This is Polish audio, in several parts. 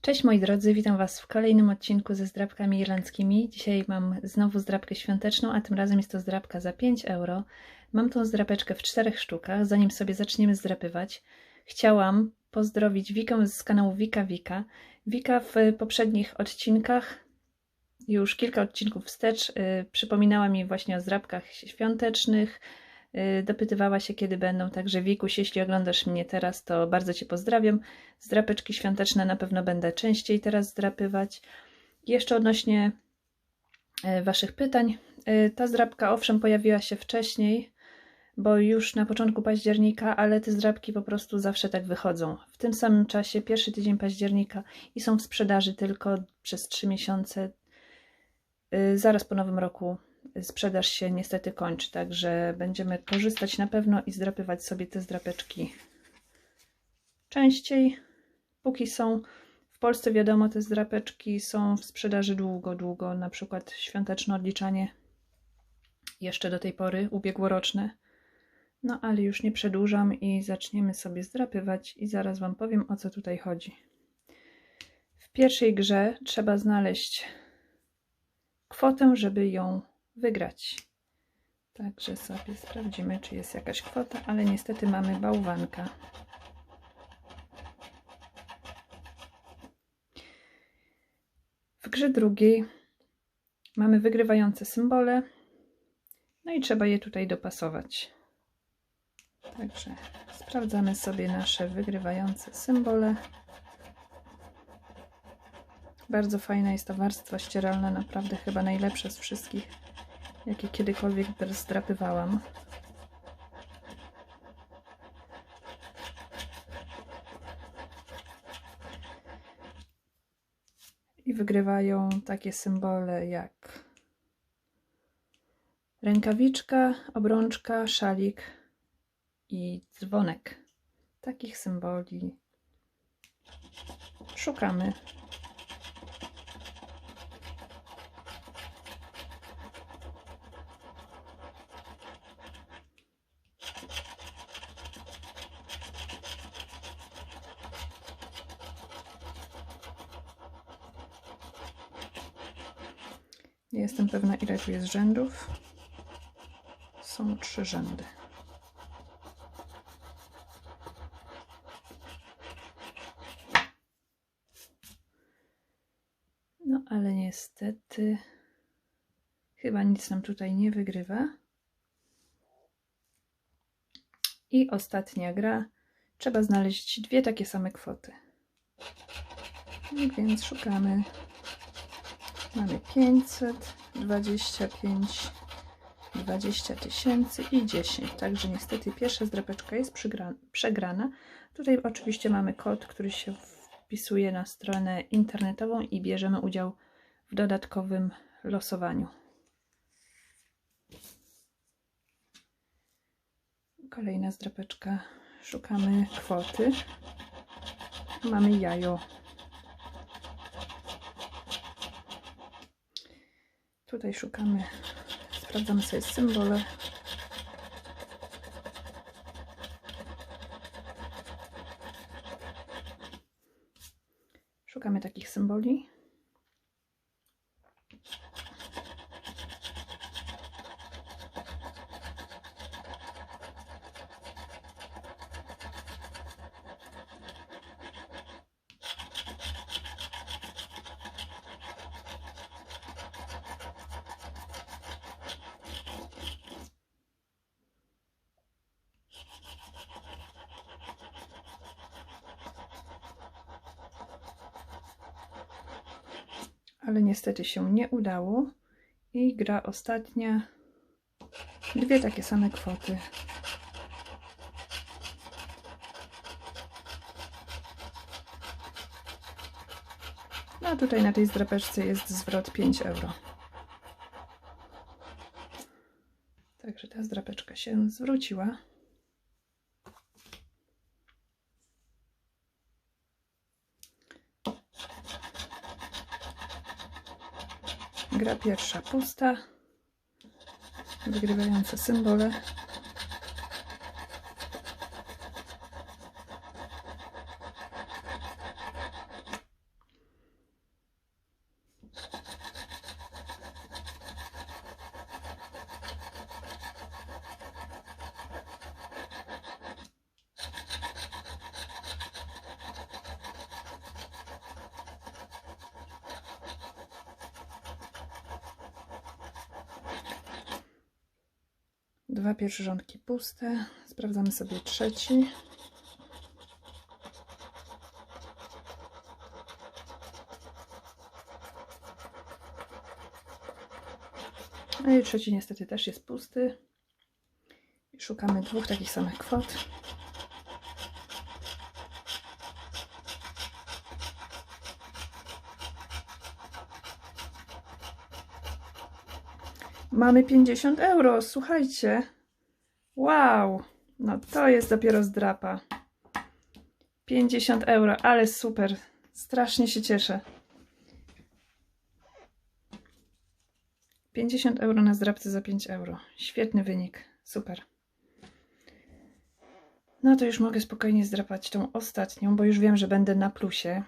Cześć moi drodzy, witam Was w kolejnym odcinku ze zdrabkami irlandzkimi. Dzisiaj mam znowu zdrabkę świąteczną, a tym razem jest to zdrabka za 5 euro. Mam tą zdrapeczkę w czterech sztukach. Zanim sobie zaczniemy zdrapywać, chciałam pozdrowić Wikę z kanału Wika Wika. Wika w poprzednich odcinkach, już kilka odcinków wstecz, yy, przypominała mi właśnie o zdrabkach świątecznych, dopytywała się kiedy będą, także Wikuś, jeśli oglądasz mnie teraz, to bardzo Cię pozdrawiam. Zdrapeczki świąteczne na pewno będę częściej teraz zdrapywać. Jeszcze odnośnie e, Waszych pytań. E, Ta zdrapka owszem pojawiła się wcześniej, bo już na początku października, ale te zdrapki po prostu zawsze tak wychodzą. W tym samym czasie, pierwszy tydzień października i są w sprzedaży tylko przez 3 miesiące. Zaraz po nowym roku sprzedaż się niestety kończy, także będziemy korzystać na pewno i zdrapywać sobie te zdrapeczki częściej, póki są. W Polsce wiadomo, te zdrapeczki są w sprzedaży długo, długo, na przykład świąteczne odliczanie jeszcze do tej pory, ubiegłoroczne. No ale już nie przedłużam i zaczniemy sobie zdrapywać i zaraz Wam powiem o co tutaj chodzi. W pierwszej grze trzeba znaleźć kwotę, żeby ją wygrać. Także sobie sprawdzimy, czy jest jakaś kwota, ale niestety mamy bałwanka. W grze drugiej mamy wygrywające symbole, no i trzeba je tutaj dopasować. Także sprawdzamy sobie nasze wygrywające symbole. Bardzo fajna jest ta warstwa ścieralna, naprawdę chyba najlepsza z wszystkich, jakie kiedykolwiek zdrapywałam. i wygrywają takie symbole jak rękawiczka, obrączka, szalik i dzwonek. Takich symboli szukamy. Nie jestem pewna, ile tu jest rzędów. Są trzy rzędy. No, ale niestety chyba nic nam tutaj nie wygrywa. I ostatnia gra. Trzeba znaleźć dwie takie same kwoty. I więc szukamy Mamy 500, 25, 20 tysięcy i 10. Także niestety pierwsza zdrapeczka jest przegrana. Tutaj oczywiście mamy kod, który się wpisuje na stronę internetową i bierzemy udział w dodatkowym losowaniu. Kolejna zdrapeczka. Szukamy kwoty. Mamy jajo. Tutaj szukamy, sprawdzamy sobie symbole. Szukamy takich symboli. Ale niestety się nie udało. I gra ostatnia. Dwie takie same kwoty. No a tutaj na tej zdrapeczce jest zwrot 5 euro. Także ta zdrapeczka się zwróciła. Gra pierwsza pusta. Wygrywające symbole. Dwa pierwsze rządki puste. Sprawdzamy sobie trzeci. No i trzeci niestety też jest pusty. Szukamy dwóch takich samych kwot. Mamy 50 euro, słuchajcie. Wow, no to jest dopiero zdrapa. 50 euro, ale super. Strasznie się cieszę. 50 euro na zdrabce za 5 euro. Świetny wynik, super. No to już mogę spokojnie zdrapać tą ostatnią, bo już wiem, że będę na plusie.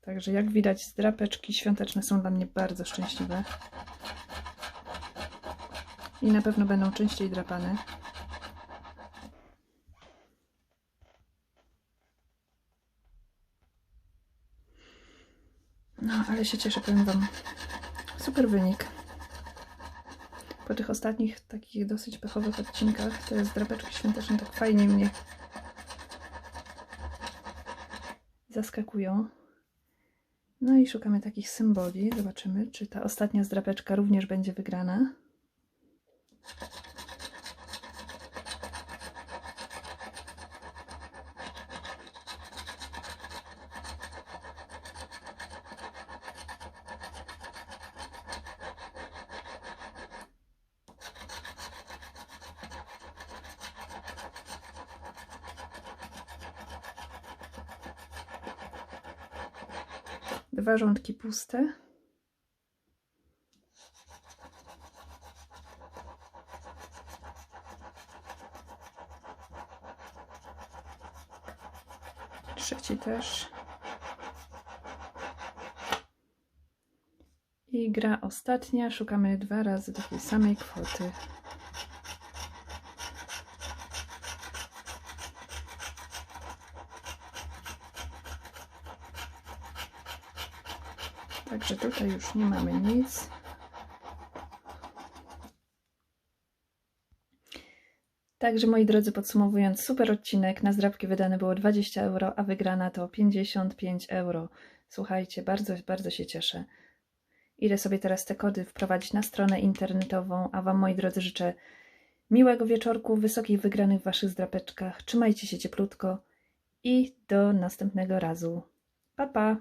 Także jak widać, zdrapeczki świąteczne są dla mnie bardzo szczęśliwe. I na pewno będą częściej drapane. No, ale się cieszę, powiem Wam. Super wynik. Po tych ostatnich takich dosyć pechowych odcinkach te zdrapeczki świąteczne tak fajnie mnie zaskakują. No i szukamy takich symboli. Zobaczymy, czy ta ostatnia zdrapeczka również będzie wygrana. Dwa rządki puste. Trzeci też. I gra ostatnia. Szukamy dwa razy takiej samej kwoty. Także tutaj już nie mamy nic. Także moi drodzy, podsumowując, super odcinek. Na zdrabki wydane było 20 euro, a wygrana to 55 euro. Słuchajcie, bardzo, bardzo się cieszę. Idę sobie teraz te kody wprowadzić na stronę internetową, a Wam, moi drodzy, życzę miłego wieczorku, wysokich wygranych w Waszych zdrapeczkach. Trzymajcie się cieplutko i do następnego razu. Pa, pa!